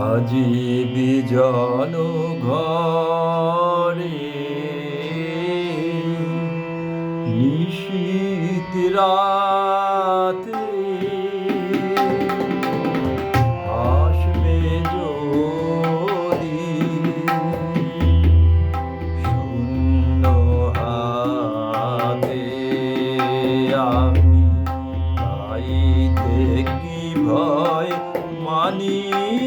আজি বিজন ঘরে নিশিতরা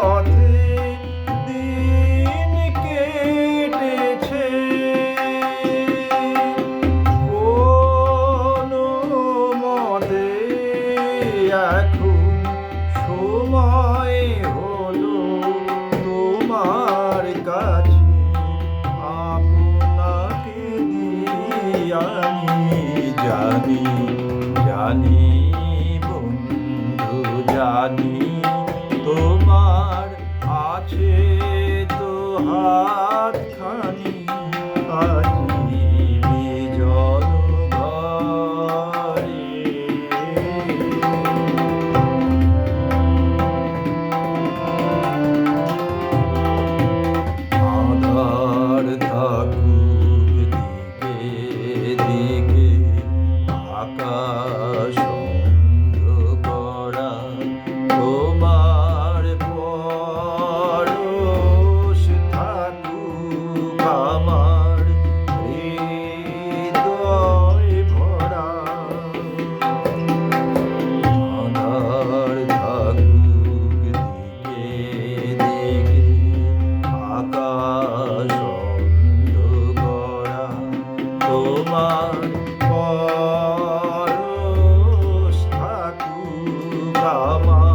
on. সন্ধ করা। তোমার পরশ থাকুক আমার